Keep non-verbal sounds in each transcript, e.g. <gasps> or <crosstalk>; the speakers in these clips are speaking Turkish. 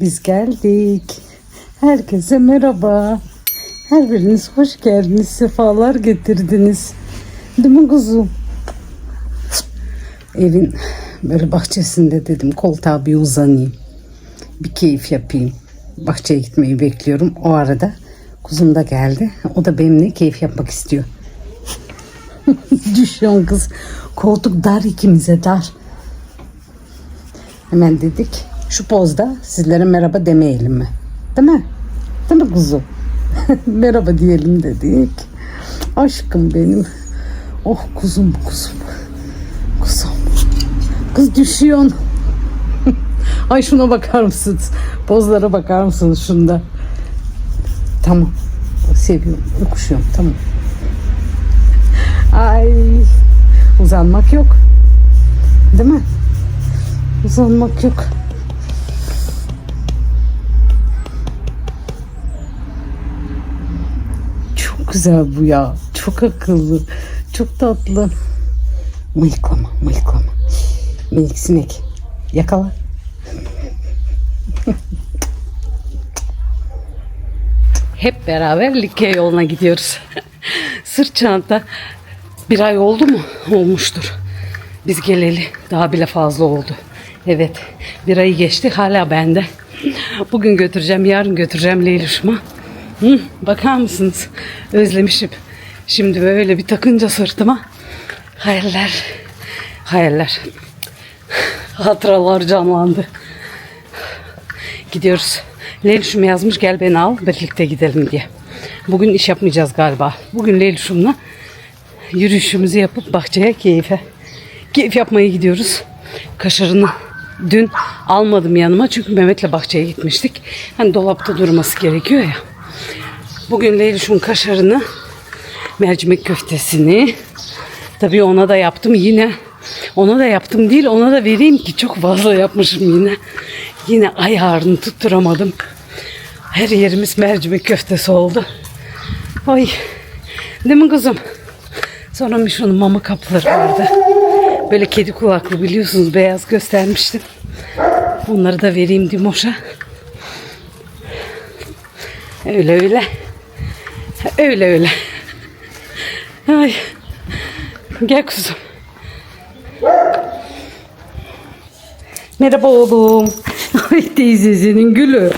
Biz geldik. Herkese merhaba. Her biriniz hoş geldiniz. Sefalar getirdiniz. Değil mi kuzum? Evin böyle bahçesinde dedim koltuğa bir uzanayım. Bir keyif yapayım. Bahçeye gitmeyi bekliyorum. O arada kuzum da geldi. O da benimle keyif yapmak istiyor. <laughs> Düşüyorsun kız. Koltuk dar ikimize dar. Hemen dedik şu pozda sizlere merhaba demeyelim mi? Değil mi? Değil mi kuzu? <laughs> merhaba diyelim dedik. Aşkım benim. Oh kuzum kuzum. Kuzum. Kız düşüyorsun. <laughs> Ay şuna bakar mısınız? Pozlara bakar mısınız şunda? Tamam. Seviyorum. Yokuşuyorum. Tamam. Ay. Uzanmak yok. Değil mi? Uzanmak yok. Güzel bu ya. Çok akıllı. Çok tatlı. Mıyıklama, mıyıklama. Minik sinek. Yakala. Hep beraber Likya yoluna gidiyoruz. Sırt çanta. Bir ay oldu mu? Olmuştur. Biz geleli daha bile fazla oldu. Evet. Bir ayı geçti. Hala bende. Bugün götüreceğim. Yarın götüreceğim Leylüş'üme. Hı, bakar mısınız? Özlemişim. Şimdi böyle bir takınca sırtıma hayaller, hayaller, hatıralar canlandı. Gidiyoruz. Leylüş'üm yazmış gel beni al birlikte gidelim diye. Bugün iş yapmayacağız galiba. Bugün Leylüş'ümle yürüyüşümüzü yapıp bahçeye keyfe. Keyif yapmaya gidiyoruz. Kaşarını dün almadım yanıma çünkü Mehmet'le bahçeye gitmiştik. Hani dolapta durması gerekiyor ya. Bugün Leylüş'ün kaşarını, mercimek köftesini, tabii ona da yaptım yine. Ona da yaptım değil, ona da vereyim ki çok fazla yapmışım yine. Yine ayarını tutturamadım. Her yerimiz mercimek köftesi oldu. Ay, değil mi kızım? Sonra Mişo'nun mama kapları vardı. Böyle kedi kulaklı biliyorsunuz beyaz göstermiştim. Onları da vereyim Dimoş'a. Öyle öyle. Öyle öyle. Ay. Gel kuzum. Merhaba oğlum. Ay teyzesinin gülü.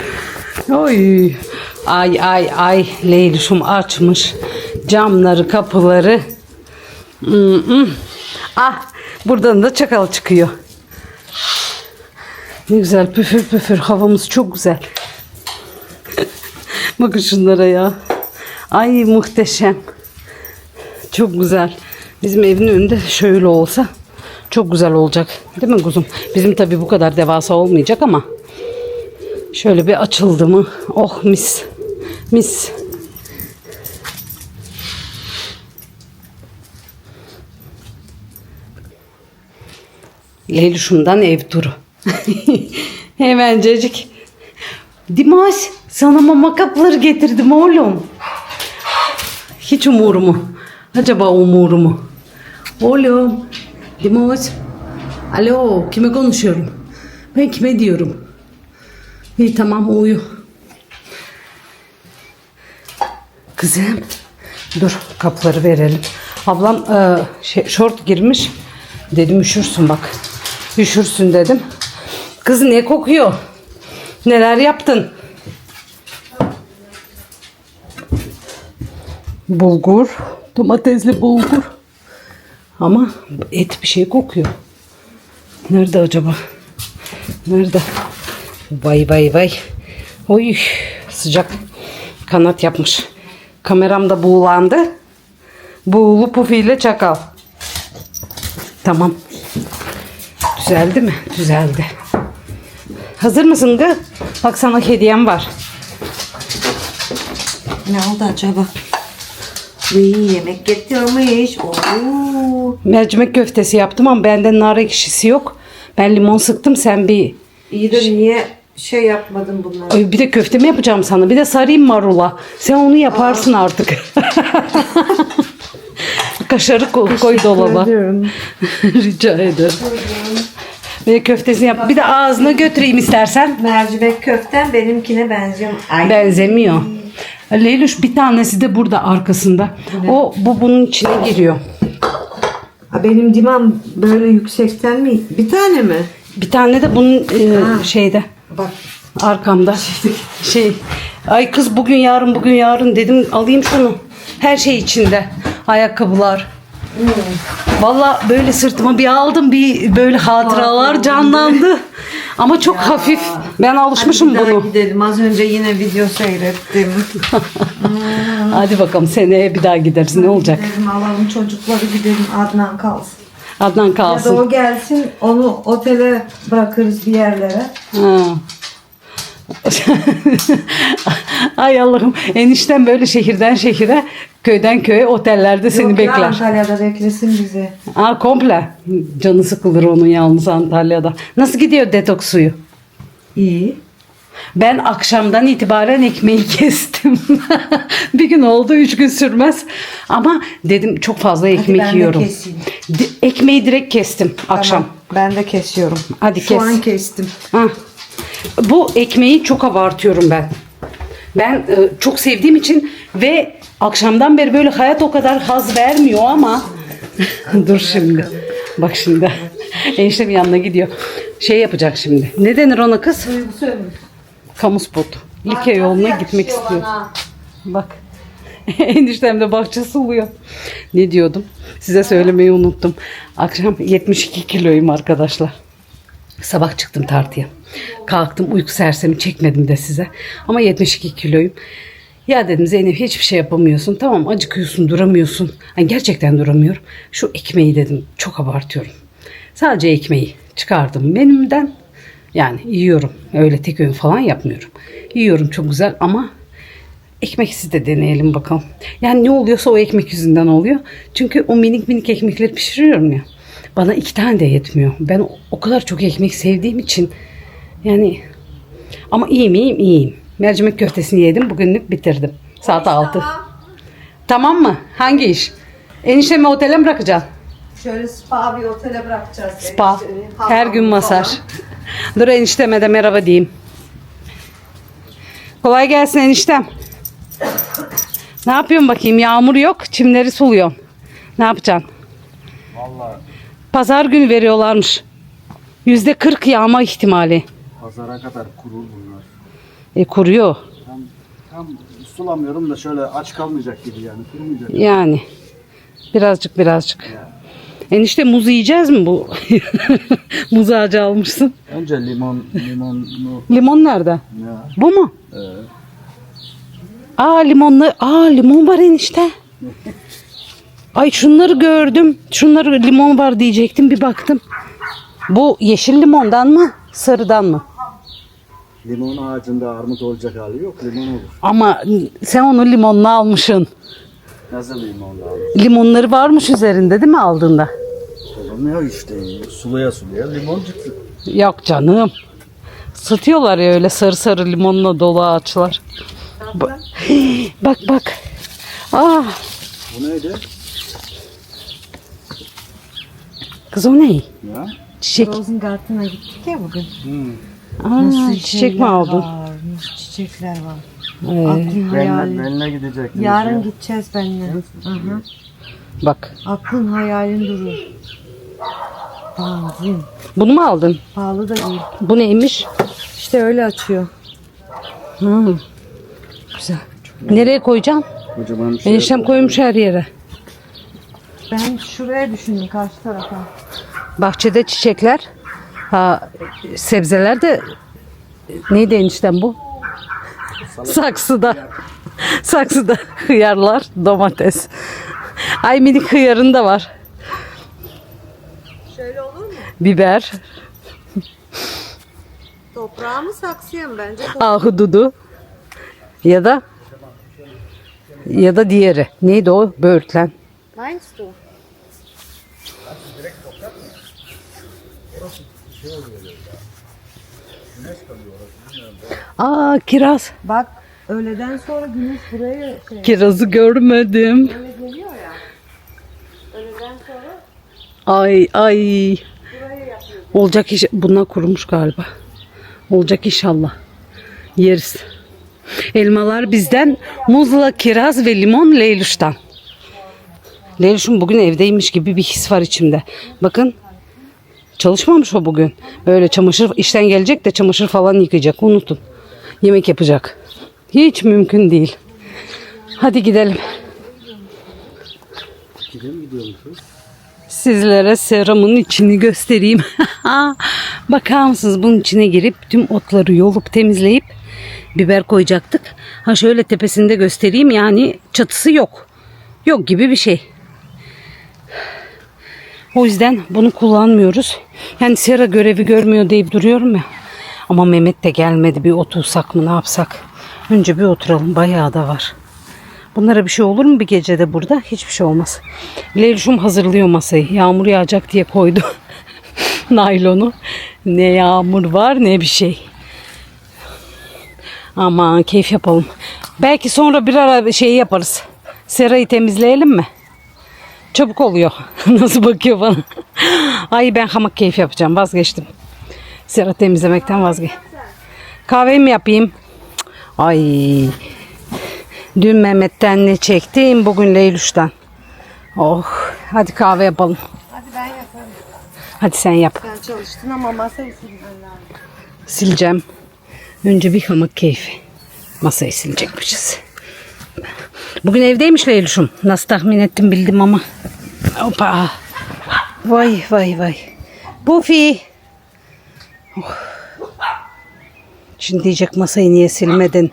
Oy. Ay ay ay Leylüş'üm açmış camları kapıları. Mm-mm. Ah buradan da çakal çıkıyor. Ne güzel püfür püfür havamız çok güzel. <laughs> Bakın şunlara ya. Ay muhteşem. Çok güzel. Bizim evin önünde şöyle olsa çok güzel olacak. Değil mi kuzum? Bizim tabii bu kadar devasa olmayacak ama şöyle bir açıldı mı oh mis. Mis. Leylüş'ümden ev turu. <laughs> Hemencecik. Dimaş sana mama kapları getirdim oğlum. Hiç umurumu. Acaba umurumu. Oğlum. Dimaş. Alo kime konuşuyorum? Ben kime diyorum? İyi tamam uyu. Kızım. Dur kapları verelim. Ablam e, şey, şort girmiş. Dedim üşürsün bak. Üşürsün dedim. Kız ne kokuyor? Neler yaptın? Bulgur. Domatesli bulgur. Ama et bir şey kokuyor. Nerede acaba? Nerede? Vay vay vay. Oy sıcak kanat yapmış. Kameram da buğulandı. Buğulu pufiyle çakal. Tamam. Düzeldi mi? Düzeldi. Hazır mısın kız? Bak sana hediyem var. Ne oldu acaba? İyi yemek getirmiş. Oo. Mercimek köftesi yaptım ama bende nar ekşisi yok. Ben limon sıktım sen bir İyi de niye şey yapmadın bunları? Ay bir de köfte mi yapacağım sana? Bir de sarayım marula. Sen onu yaparsın artık. <laughs> Kaşarı koy, koy dolaba. <laughs> Rica ederim. Ve köftesini yap. Bir de ağzına götüreyim istersen. Mercimek köften benimkine benziyor. Ay. Benzemiyor. Leyluş bir tanesi de burada arkasında. O bu bunun içine giriyor. Ha, benim dimam böyle yüksekten mi? Bir tane mi? Bir tane de bunun e, şeyde Bak. arkamda. Şey. Ay kız bugün yarın bugün yarın dedim alayım şunu. Her şey içinde. Ayakkabılar. Valla böyle sırtıma bir aldım bir böyle hatıralar canlandı. Ama çok hafif. Ben alışmışım Bir daha bunu. gidelim. Az önce yine video seyrettim. <laughs> Hadi bakalım seneye bir daha gideriz. Ne olacak? Gidelim alalım çocukları gidelim Adnan kalsın. Adnan Ya da kalsın. o gelsin onu otele bırakırız bir yerlere. Ha. <laughs> Ay Allah'ım enişten böyle şehirden şehire köyden köye otellerde seni Yok ya, bekler. Antalya'da beklesin bizi. Aa komple. Canı sıkılır onun yalnız Antalya'da. Nasıl gidiyor detoks suyu? İyi. Ben akşamdan itibaren ekmeği <laughs> kestim. bir gün oldu, üç gün sürmez. Ama dedim çok fazla ekmek ben de yiyorum. keseyim. Di- ekmeği direkt kestim akşam. Tamam, ben de kesiyorum. Hadi Şu kes. an kestim. Ha. Bu ekmeği çok abartıyorum ben. Ben e, çok sevdiğim için ve akşamdan beri böyle hayat o kadar haz vermiyor ama <laughs> dur şimdi. Bak şimdi. <laughs> Eniştem yanına gidiyor. Şey yapacak şimdi. Ne denir ona kız? Kamu spotu. Likya yoluna gitmek istiyor. Bak. <laughs> Eniştem de bahçe suluyor. Ne diyordum? Size söylemeyi unuttum. Akşam 72 kiloyum arkadaşlar. Sabah çıktım tartıya. Kalktım uyku sersemi çekmedim de size. Ama 72 kiloyum. Ya dedim Zeynep hiçbir şey yapamıyorsun. Tamam acıkıyorsun duramıyorsun. Hani gerçekten duramıyorum. Şu ekmeği dedim çok abartıyorum. Sadece ekmeği çıkardım menümden. Yani yiyorum. Öyle tek öğün falan yapmıyorum. Yiyorum çok güzel ama ekmeksiz de deneyelim bakalım. Yani ne oluyorsa o ekmek yüzünden oluyor. Çünkü o minik minik ekmekleri pişiriyorum ya. Bana iki tane de yetmiyor. Ben o- kadar çok ekmek sevdiğim için yani ama iyiyim iyiyim iyiyim. Mercimek köftesini yedim. Bugünlük bitirdim. Saat 6. Tamam mı? Hangi iş? Eniştemi otele mi bırakacaksın? Şöyle spa bir otele bırakacağız. Spa. enişteyi. Her Hamam gün masaj. falan. Dur enişteme de merhaba diyeyim. Kolay gelsin eniştem. Ne yapıyorsun bakayım? Yağmur yok. Çimleri suluyorsun. Ne yapacaksın? Vallahi Pazar günü veriyorlarmış. Yüzde 40 yağma ihtimali. pazara kadar kurur bunlar. E kuruyor. Tam, tam sulamıyorum da şöyle aç kalmayacak gibi yani kurumayacak. Yani. Birazcık birazcık. Enişte muz yiyeceğiz mi bu? <laughs> muz ağacı almışsın. Önce limon, limonlu Limon nerede? ya. Bu mu? Ee, Aa limonlu. Aa limon var enişte. <laughs> Ay şunları gördüm. Şunları limon var diyecektim bir baktım. Bu yeşil limondan mı? Sarıdan mı? limon ağacında armut olacak hali yok. Limon olur. Ama sen onu limonlu almışsın. Nasıl limon lazım? Limonları varmış üzerinde değil mi aldığında? Olmuyor işte. Sulaya sulaya limon çıktı. Yok canım. Satıyorlar ya öyle sarı sarı limonla dolu ağaçlar. Ba- <gasps> bak bak. Aa, Bu neydi? Kız o ne? Ya. Çiçek. Rosengarten'a gittik ya bugün. Hmm. Aa, çiçek mi aldın? Var, nasıl çiçekler var. Ee, Aklın Benle, hayalin. benle gidecektiniz Yarın ya. gideceğiz benimle. Hı hı. bak. Aklın hayalin durur. Benzin. Bunu mu aldın? Pahalı da değil. Bu neymiş? İşte öyle açıyor. Hı. Güzel. Nereye koyacağım? Kocaman bir şey. Eniştem koymuş her yere. Ben şuraya düşündüm karşı tarafa. Bahçede çiçekler. Ha, sebzeler de neydi eniştem bu? Saksıda. Saksıda hıyarlar, domates. Ay minik hıyarın da var. Şöyle olur mu? Biber, Toprağa mı saksıya mı bence? ahududu ya da ya da diğeri. Neydi o? Böğürtlen. Meinst du? Aa kiraz. Bak öğleden sonra güneş buraya şey Kirazı görmedim. böyle geliyor ya. Öğleden sonra Ay ay. buraya yapıyor. Olacak iş bunlar kurumuş galiba. Olacak inşallah. Yeriz. Elmalar bizden. Muzla kiraz ve limon Leylüş'ten. Leylüş'üm bugün evdeymiş gibi bir his var içimde. Bakın çalışmamış o bugün. Böyle çamaşır işten gelecek de çamaşır falan yıkayacak. Unutun. Yemek yapacak. Hiç mümkün değil. Hadi gidelim. Sizlere seramın içini göstereyim. <laughs> Bakar mısınız bunun içine girip tüm otları yolup temizleyip biber koyacaktık. Ha şöyle tepesinde göstereyim yani çatısı yok. Yok gibi bir şey. O yüzden bunu kullanmıyoruz. Yani sera görevi görmüyor deyip duruyorum ya. Ama Mehmet de gelmedi bir otursak mı ne yapsak. Önce bir oturalım bayağı da var. Bunlara bir şey olur mu bir gecede burada? Hiçbir şey olmaz. Leylüşüm hazırlıyor masayı. Yağmur yağacak diye koydu. <laughs> Naylonu. Ne yağmur var ne bir şey. Aman keyif yapalım. Belki sonra bir ara şey yaparız. Serayı temizleyelim mi? Çabuk oluyor. <laughs> Nasıl bakıyor bana. Ay ben hamak keyif yapacağım. Vazgeçtim. Sera temizlemekten vazgeç. Kahve mi yapayım? Ay Dün Mehmet'ten ne çektim, bugün Leylüş'ten. Oh, hadi kahve yapalım. Hadi ben yaparım. Hadi sen yap. Sen çalıştın ama masayı silmen lazım. Sileceğim. Önce bir hamak keyfi. Masayı silecekmişiz. Bugün evdeymiş Leylüş'üm. Nasıl tahmin ettim bildim ama. Hoppa. Vay vay vay. Bufi. Oh. Şimdi diyecek masayı niye silmedin?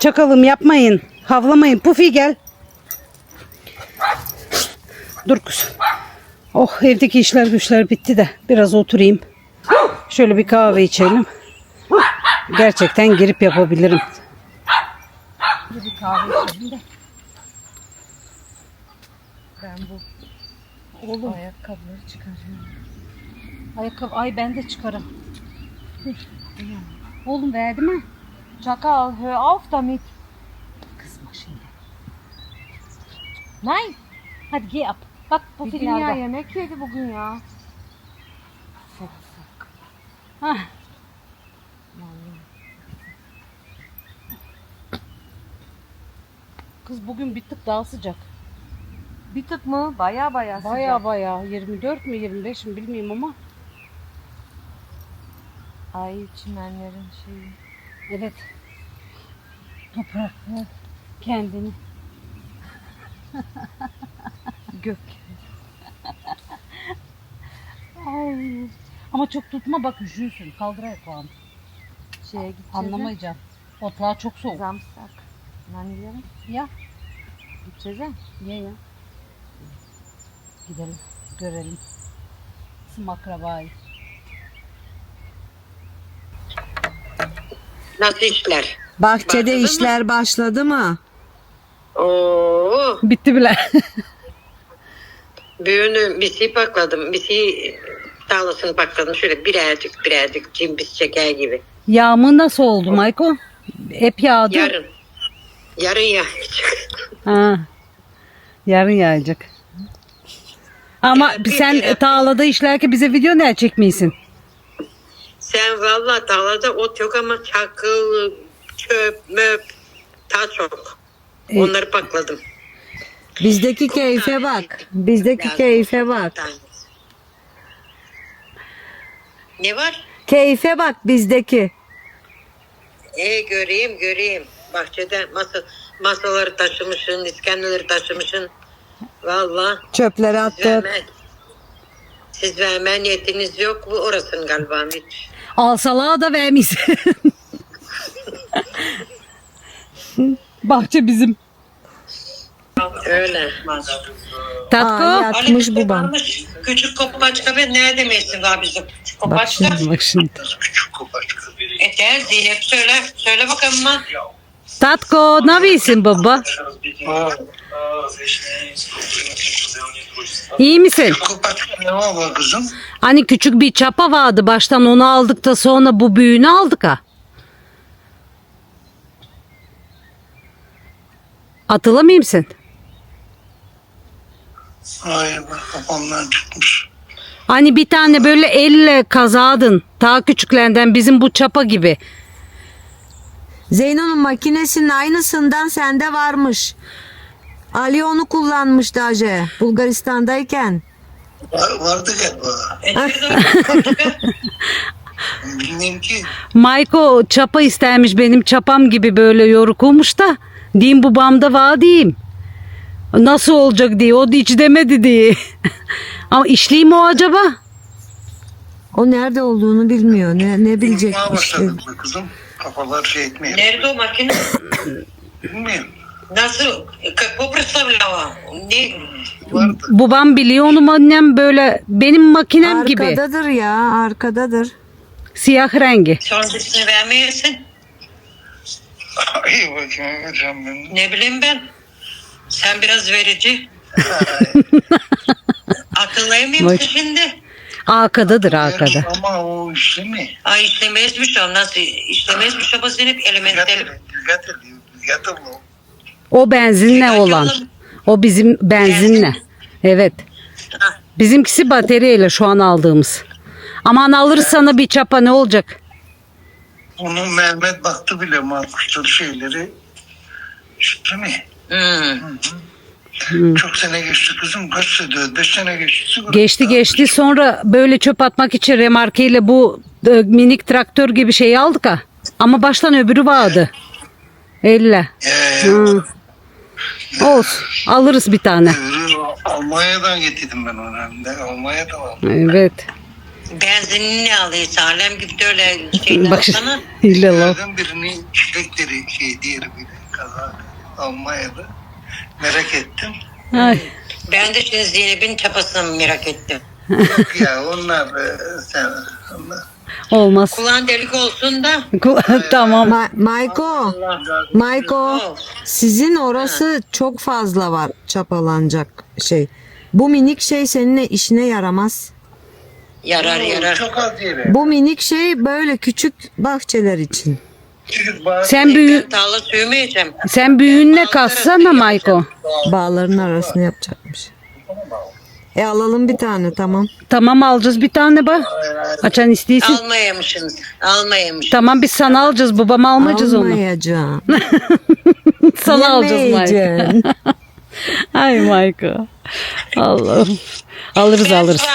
Çakalım yapmayın. Havlamayın. Pufi gel. Dur kız. Oh evdeki işler güçler bitti de biraz oturayım. Şöyle bir kahve içelim. Gerçekten girip yapabilirim. Kahve içelim de. Ben bu oğlum ayakkabıları çıkarıyorum. Ayakkabı ay ben de çıkarım. <laughs> Oğlum verdi mi? Çakal, hör auf damit. Kızma şimdi. Nein. Hadi gel yap. Bak bu Bir dünya finalde. yemek yedi bugün ya. Hah. Kız bugün bir tık daha sıcak. Bir tık mı? Baya baya sıcak. Baya baya 24 mi 25 mi bilmiyorum ama. Ay çimenlerin şeyi. Evet. Topraklı kendini. <laughs> Gök. Ay. Ama çok tutma bak üşürsün. Kaldır ayaklarını. Şeye gideceğiz. Anlamayacağım. Otlar çok soğuk. Zamsak. Nanilerim. Ya. Gideceğiz ya. Ye ya. Gidelim. Görelim. Sım akrabayı. Nasıl işler? Bahçede Başladı mı? işler başladı mı? Oo, Bitti bile. <laughs> büyüğünü bir şey pakladım. Bir şey tarlasını pakladım. Şöyle birazcık birazcık cimbis çeker gibi. Yağmur nasıl oldu Mayko? Hep yağdı. Yarın. Yarın yağacak. Ha. Yarın yağacak. Ama Ya bir sen kere- tarlada işlerken bize video ne çekmiyorsun? Sen valla tarlada ot yok ama çakıl, çöp, möp, ta çok. E- Onları pakladım. Bizdeki keyfe bak. Bizdeki keyfe bak. Ne var? Keyfe bak bizdeki. E göreyim göreyim. Bahçede masa, masaları taşımışsın, iskendeleri taşımışsın. Valla Çöpleri attık. Siz verme niyetiniz yok. Bu orasının galiba. Hiç. Alsalığa da vermişsin. Bahçe bizim. Öyle. Tatko. Aa, yatmış bu ban. Küçük kopaçka ben ne demesin daha bizim. Küçük Bak kopaçka. şimdi. Bak şimdi. E gel Zeynep söyle. Söyle bakalım lan. Ne yapıyorsun baba? İyi misin? Kopaçka ne var kızım? Hani küçük bir çapa vardı baştan onu aldık da sonra bu büyüğünü aldık ha. Hatırlamıyor musun? Hayır bak kafamdan çıkmış. Hani bir tane böyle elle kazadın. Ta küçüklerinden bizim bu çapa gibi. Zeyno'nun makinesinin aynısından sende varmış. Ali onu kullanmıştı Ace Bulgaristan'dayken. Var- Vardı galiba. Bilmiyorum ki. Mayko çapa istermiş benim çapam gibi böyle yorukulmuş da. Diyeyim babamda var diyeyim. Nasıl olacak diye. O hiç demedi diye. <laughs> Ama işleyeyim o acaba? O nerede olduğunu bilmiyor. Ne, ne bilecek Bilmeye başladım kızım Kafalar şey etmiyor. Nerede o makine? Bilmiyorum. Nasıl? Как бы представляла? Ne? Vardı. Babam biliyor onu annem böyle benim makinem gibi. Arkadadır ya arkadadır. Siyah rengi. Sonrasını vermeyesin. İyi bakayım vereceğim ben. Ne bileyim ben. Sen biraz verici. Akıllayamıyor Vay. musun şimdi? Arkadadır arkada. Ama o işte mi? Ay işlemezmiş o nasıl işlemezmiş ama senin elementel. Düzeltir. Düzeltir. Düzeltir o. O benzinle olan. O bizim benzinle. Evet. Ha. Bizimkisi bataryayla şu an aldığımız. Aman alırız sana bir çapa ne olacak? Onu Mehmet baktı bile markuştur şeyleri. İşte mi? Çok sene geçti kızım. Kaç sene? Beş sene geçti. Geçti geçti sonra böyle çöp atmak için remarkeyle bu e, minik traktör gibi şeyi aldık ha. Ama baştan öbürü vardı. Elle. Ee, Hı. Olsun. Alırız bir tane. öbürü Almanya'dan getirdim ben onu hem de. Almanya'dan aldım. Evet. Benzinini alıyorsa alem gibi de öyle şeyden Bak alsana. illa laf. Bunlardan birini çilekleri şey diğeri bir kaza Almanya'da. Merak ettim. Ay. Ben de şimdi Zeynep'in çapasını merak ettim. Yok ya onlar sen onlar. Olmaz. Kulağın delik olsun da. tamam. Ma- Mayko, Mayko sizin orası çok fazla var çapalanacak şey. Bu minik şey seninle işine yaramaz. Yarar yarar. Çok az yere. Bu minik şey böyle küçük bahçeler için. Sen büyü tağla sövmeyeceğim. sen büyüğünle kassana Mayko. Bağların arasını yapacakmış. E alalım bir tane tamam. Tamam alacağız bir tane bak. Açan istiyorsun. Almayamışsınız. Almayamış. Tamam biz sana alacağız. Babam almayacağız onu. Almayacağım. <laughs> Sana alacağız Mayko. <laughs> Ay Mayko. Allah'ım. Alırız Ben alırız. şu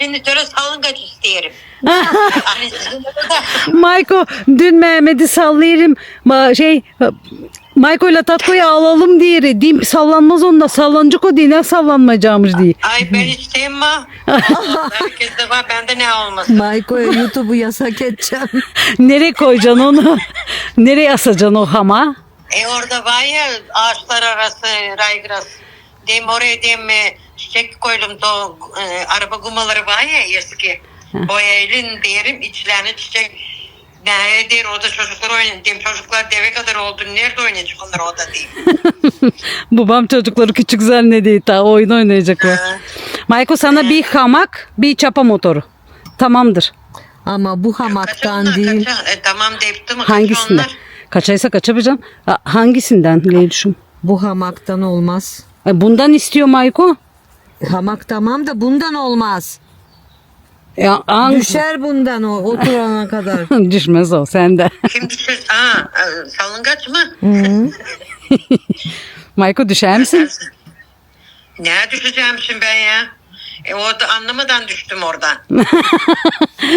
andan şimdi töre salıngaç isteyelim. <laughs> hani sizin orada Mayko dün Mehmet'i sallayırım. Ma şey Mayko ile Tatko'yu alalım diye. Diyeyim, sallanmaz onda. Sallancık o diye. Ne sallanmayacağımız diye. Ay ben isteyeyim mi? <laughs> Herkes de var bende ne olmasın. Mayko'ya YouTube'u yasak edeceğim. <laughs> Nereye koyacaksın onu? Nereye asacaksın o hama? E orada var ya ağaçlar arası raygras. Dem oraya dem e, çiçek koydum da e, araba gumaları var ya eski. Boyayılın derim içlerine çiçek. Ne der orada çocuklar oynayın. Dem çocuklar deve kadar oldu. Nerede oynayacak onlar orada diyeyim. <laughs> Babam çocukları küçük zannediyor. Ta oyun oynayacaklar. Mayko sana bir hamak, bir çapa motoru. Tamamdır. Ama bu hamaktan onlar, değil. kaça? E, tamam deyip mi? Hangisinden? onlar? Kaçaysa kaçabileceksin. Ha, Hangisinden Leylüş'üm? Bu hamaktan olmaz. E, Bundan istiyor Mayko. Hamak tamam da bundan olmaz. Ya, hangisi? Düşer bundan o oturana kadar. <laughs> Düşmez o sende. Kim düşür? Aa, e, salıngaç mı? <laughs> Mayko düşer misin? <laughs> Ne düşeceğim şimdi ben ya? E orada anlamadan düştüm oradan.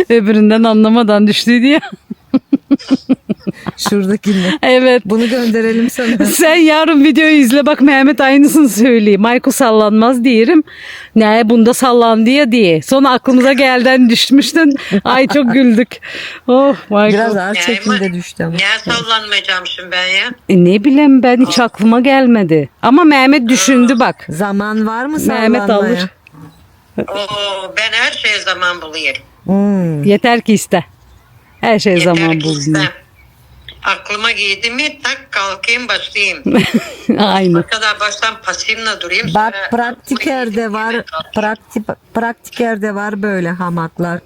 Öbüründen anlamadan düştü diye. <laughs> Şuradakini. evet. Bunu gönderelim sana. <laughs> Sen yarın videoyu izle bak Mehmet aynısını söyleyeyim. Mayko sallanmaz diyelim. Ne bunda sallan diye diye. Sonra aklımıza gelden <laughs> düşmüştün. Ay çok güldük. Oh Mayko. Biraz ağır çekimde düştü ama. Ne sallanmayacağım şimdi ben ya? E, ne bileyim ben hiç aklıma gelmedi. Ama Mehmet düşündü bak. Zaman var mı Mehmet sallanmaya? alır. Oo, ben her şeye zaman buluyorum. Hmm. Yeter ki iste. Her şey Yeter zaman istem. Aklıma girdi mi tak kalkayım başlayayım. <laughs> Aynı. o kadar baştan pasifle durayım. Bak sonra praktikerde aklıma var. girdi mi Praktik, praktikerde var böyle hamaklar.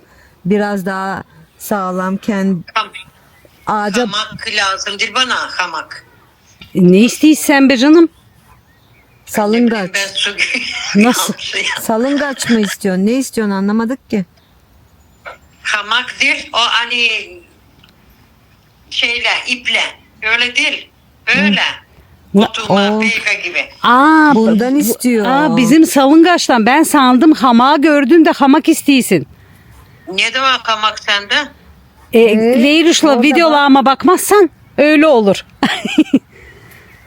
Biraz daha sağlamken kalkayım. ağaca Hamak lazımdır bana hamak. Ne istiyorsun sen be canım? salıngaç. Ben su <laughs> Nasıl? Salıngaç mı istiyorsun? Ne istiyorsun anlamadık ki. Hamak değil. O hani şeyle, iple. Öyle değil. Böyle. Tutulma, o- peyka gibi. Aa, Bundan bu- istiyor. Aa, bizim salıngaçtan ben sandım hamağı gördüğümde hamak istiyorsun. Ne demek hamak sende? E, Leylüş'la videolarıma bakmazsan öyle olur. <laughs>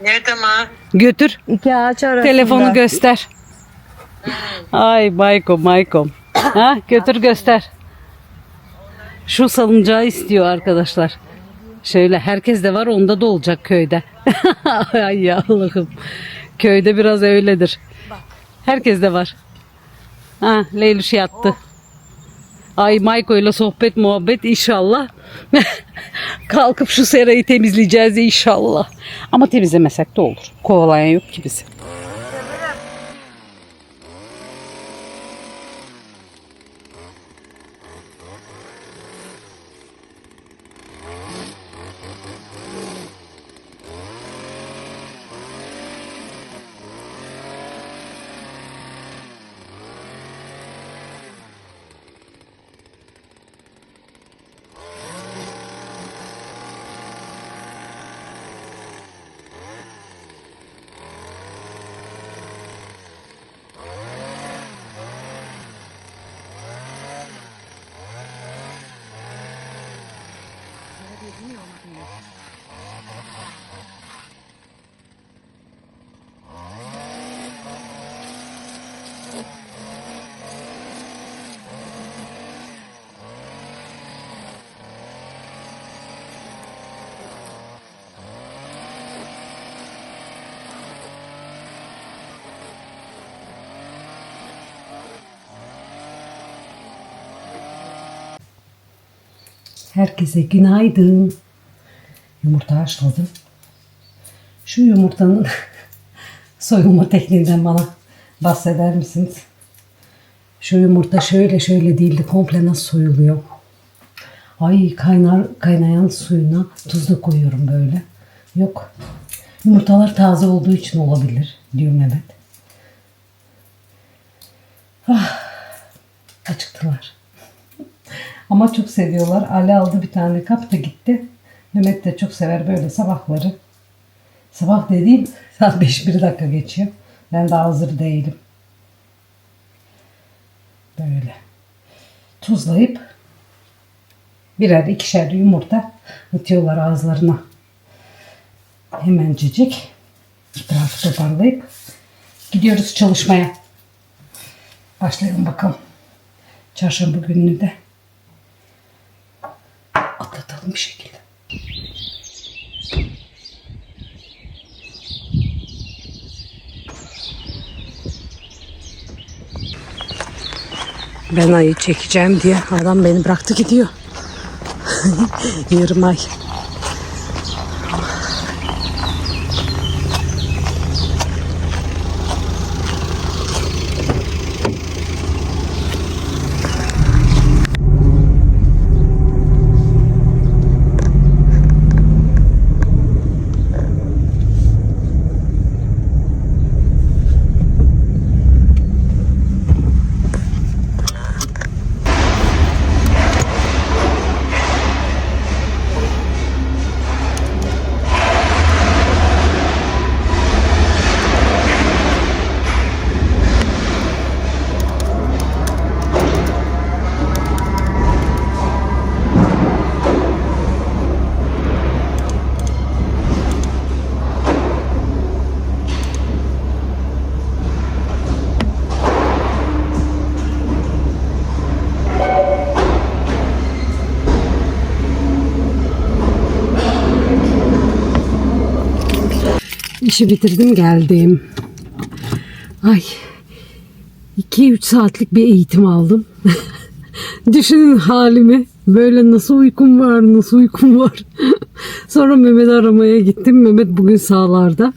Ne demek? Götür İki ağaç arasında. telefonu göster. Ay Mayko Mayko. Ha götür göster. Şu salıncağı istiyor arkadaşlar. Şöyle herkes de var onda da olacak köyde. <laughs> Ay Allah'ım. Köyde biraz öyledir. Herkes de var. Ha Leyluş yattı. Ay Mayko ile sohbet muhabbet inşallah. <laughs> Kalkıp şu serayı temizleyeceğiz inşallah. Ama temizlemesek de olur. Kovalayan yok ki bizi. Herkese günaydın. Yumurta haşladım. Şu yumurtanın <laughs> soyulma tekniğinden bana bahseder misiniz? Şu yumurta şöyle şöyle değildi. Komple nasıl soyuluyor? Ay kaynar kaynayan suyuna tuz da koyuyorum böyle. Yok. Yumurtalar taze olduğu için olabilir diyor Mehmet. Ah, acıktılar. Ama çok seviyorlar. Ali aldı bir tane kap da gitti. Mehmet de çok sever böyle sabahları. Sabah dediğim <laughs> saat 5-1 dakika geçiyor. Ben daha hazır değilim. Böyle. Tuzlayıp birer ikişer yumurta atıyorlar ağızlarına. Hemencecik etrafı toparlayıp gidiyoruz çalışmaya. Başlayalım bakalım. Çarşamba gününü de atlatalım bir şekilde. Ben ayı çekeceğim diye adam beni bıraktı gidiyor. <laughs> Yarım ay. İşi bitirdim geldim. Ay 2-3 saatlik bir eğitim aldım. <laughs> Düşünün halimi. Böyle nasıl uykum var, nasıl uykum var. <laughs> Sonra Mehmet'i aramaya gittim. Mehmet bugün sağlarda.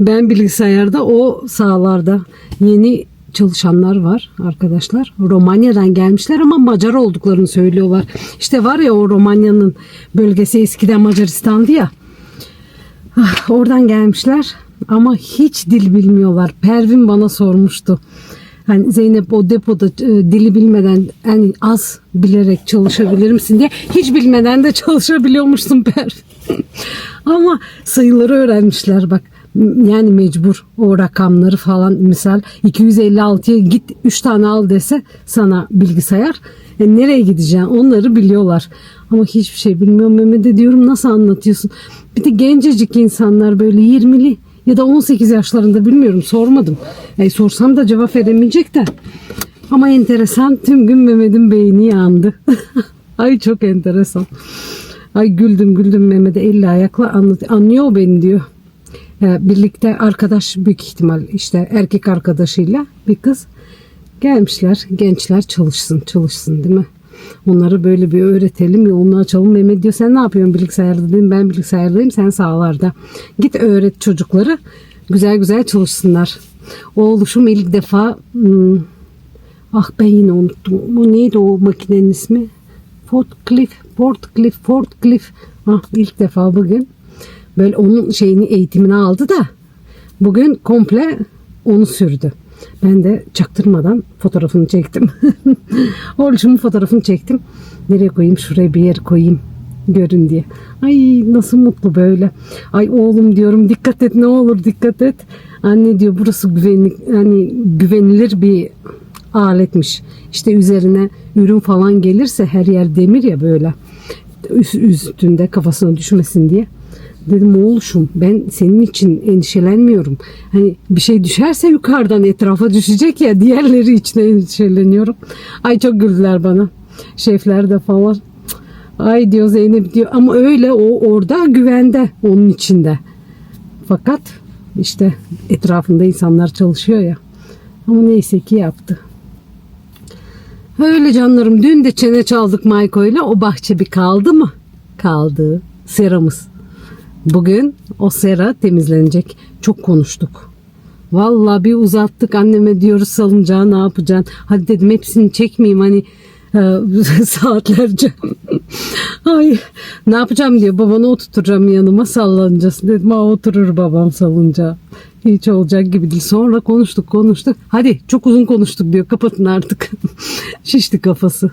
Ben bilgisayarda, o sağlarda. Yeni çalışanlar var arkadaşlar. Romanya'dan gelmişler ama Macar olduklarını söylüyorlar. İşte var ya o Romanya'nın bölgesi eskiden Macaristan'dı ya. Ah, Oradan gelmişler. ama hiç dil bilmiyorlar. Pervin bana sormuştu. Hani Zeynep o depoda e, dili bilmeden yani az bilerek çalışabilir misin diye hiç bilmeden de çalışabiliyormuşsun Pervin. <laughs> Ama sayıları öğrenmişler bak. Yani mecbur o rakamları falan misal 256'ya git 3 tane al dese sana bilgisayar e, nereye gideceksin onları biliyorlar. Ama hiçbir şey bilmiyorum Mehmet'e diyorum nasıl anlatıyorsun. Bir de gencecik insanlar böyle 20'li ya da 18 yaşlarında bilmiyorum sormadım. E, sorsam da cevap veremeyecek de. Ama enteresan tüm gün Mehmet'in beyni yandı. <laughs> Ay çok enteresan. Ay güldüm güldüm Mehmet'e elle ayakla anlat anlıyor beni diyor. Ee, birlikte arkadaş büyük ihtimal işte erkek arkadaşıyla bir kız gelmişler. Gençler çalışsın çalışsın değil mi? Onları böyle bir öğretelim yolunu açalım. Mehmet diyor sen ne yapıyorsun bilgisayarda dedim. Ben bilgisayardayım sen sahalarda. Git öğret çocukları güzel güzel çalışsınlar. O oluşum ilk defa hmm, ah ben yine unuttum. Bu neydi o makinenin ismi? Fortcliff, Fortcliff, Fortcliff. Ah ilk defa bugün böyle onun şeyini eğitimini aldı da bugün komple onu sürdü. Ben de çaktırmadan fotoğrafını çektim. <laughs> Oluşumun fotoğrafını çektim. Nereye koyayım? Şuraya bir yer koyayım. Görün diye. Ay nasıl mutlu böyle. Ay oğlum diyorum dikkat et ne olur dikkat et. Anne diyor burası güvenlik hani güvenilir bir aletmiş. İşte üzerine ürün falan gelirse her yer demir ya böyle. Üst, üstünde kafasına düşmesin diye. Dedim oğluşum ben senin için endişelenmiyorum. Hani bir şey düşerse yukarıdan etrafa düşecek ya diğerleri için endişeleniyorum. Ay çok güldüler bana. Şefler de falan. Ay diyor Zeynep diyor ama öyle o orada güvende onun içinde. Fakat işte etrafında insanlar çalışıyor ya. Ama neyse ki yaptı. Öyle canlarım dün de çene çaldık Mayko ile o bahçe bir kaldı mı? Kaldı. Seramız. Bugün o sera temizlenecek. Çok konuştuk. Vallahi bir uzattık anneme diyoruz salıncağı ne yapacaksın? Hadi dedim hepsini çekmeyeyim hani e, <laughs> saatlerce. <laughs> Ay ne yapacağım diyor babanı oturtacağım yanıma sallanacağız. Dedim ha oturur babam salıncağı. Hiç olacak gibi değil. Sonra konuştuk konuştuk. Hadi çok uzun konuştuk diyor kapatın artık. <laughs> Şişti kafası.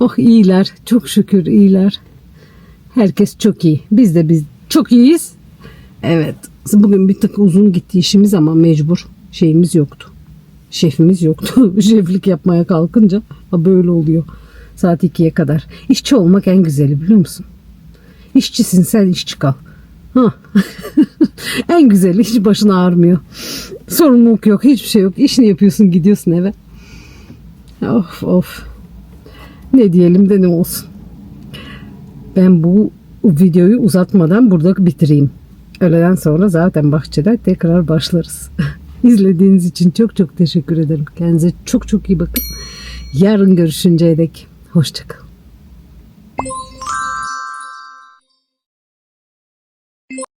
Oh iyiler çok şükür iyiler. Herkes çok iyi. Biz de biz çok iyiyiz. Evet. Bugün bir tık uzun gitti işimiz ama mecbur şeyimiz yoktu. Şefimiz yoktu. <laughs> Şeflik yapmaya kalkınca böyle oluyor. Saat 2'ye kadar. İşçi olmak en güzeli biliyor musun? İşçisin sen işçi kal. Ha. <laughs> en güzeli hiç başın ağrımıyor. Sorumluluk yok hiçbir şey yok. İşini yapıyorsun gidiyorsun eve. Of of. Ne diyelim de ne olsun. Ben bu videoyu uzatmadan burada bitireyim. Öğleden sonra zaten bahçede tekrar başlarız. <laughs> İzlediğiniz için çok çok teşekkür ederim. Kendinize çok çok iyi bakın. Yarın görüşünceye dek hoşçakalın.